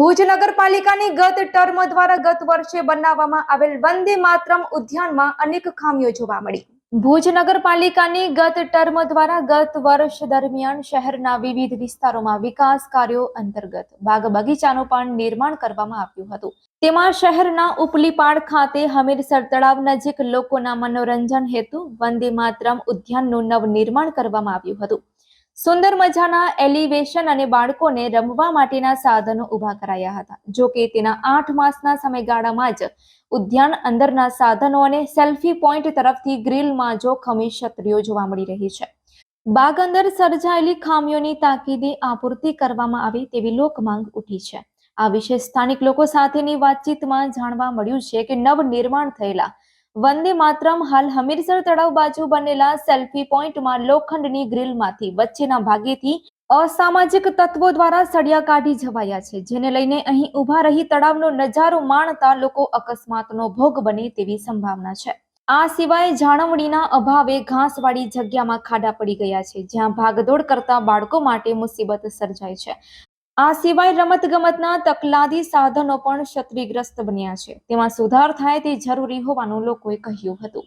ભુજ નગરપાલિકાની ગત ટર્મ દ્વારા ગત વર્ષે બનાવવામાં આવેલ વંદે માતરમ ઉદ્યાનમાં અનેક ખામીઓ જોવા મળી. ભુજ નગરપાલિકાની ગત ટર્મ દ્વારા ગત વર્ષ દરમિયાન શહેરના વિવિધ વિસ્તારોમાં વિકાસ કાર્યો અંતર્ગત બાગ બગીચાનું પણ નિર્માણ કરવામાં આવ્યું હતું. તેમાં શહેરના ઉપલીપાડ ખાતે હમીરસર તળાવ નજીક લોકોના મનોરંજન હેતુ વંદે માતરમ ઉદ્યાનનું નવનિર્માણ કરવામાં આવ્યું હતું. સુંદર મજાના એલિવેશન અને બાળકોને રમવા માટેના સાધનો ઊભા કરાયા હતા. જો કે તેના આઠ માસના સમયગાળામાં જ ઉદ્યાન અંદરના સાધનો અને સેલ્ફી પોઈન્ટ તરફથી ગ્રીલમાં જોખમી ક્ષત્રિયો જોવા મળી રહી છે. બાગ અંદર સર્જાયેલી ખામીઓની તાકીદે આપૂર્તિ કરવામાં આવે તેવી લોકમાંગ ઉઠી છે. આ વિશે સ્થાનિક લોકો સાથેની વાતચીતમાં જાણવા મળ્યું છે કે નવનિર્માણ થયેલા વંદે માતરમ. હાલ હમીરસર તળાવ બાજુ બનેલા સેલ્ફી પોઈન્ટમાં લોખંડની ગ્રીલમાંથી વચ્ચેના ભાગેથી અસામાજિક તત્વો દ્વારા સળિયા કાઢી જવાયા છે, જેને લઈને અહીં ઊભા રહી તળાવનો નજારો માણતા લોકો અકસ્માતનો ભોગ બને તેવી સંભાવના છે. આ સિવાય જાળવણીના અભાવે ઘાસવાળી જગ્યામાં ખાડા પડી ગયા છે, જ્યાં ભાગદોડ કરતા બાળકો માટે મુસીબત સર્જાય છે. આ સિવાય રમતગમતના તકલાદી સાધનો પણ ક્ષતિગ્રસ્ત બન્યા છે. તેમાં સુધાર થાય તે જરૂરી હોવાનું લોકોએ કહ્યું હતું.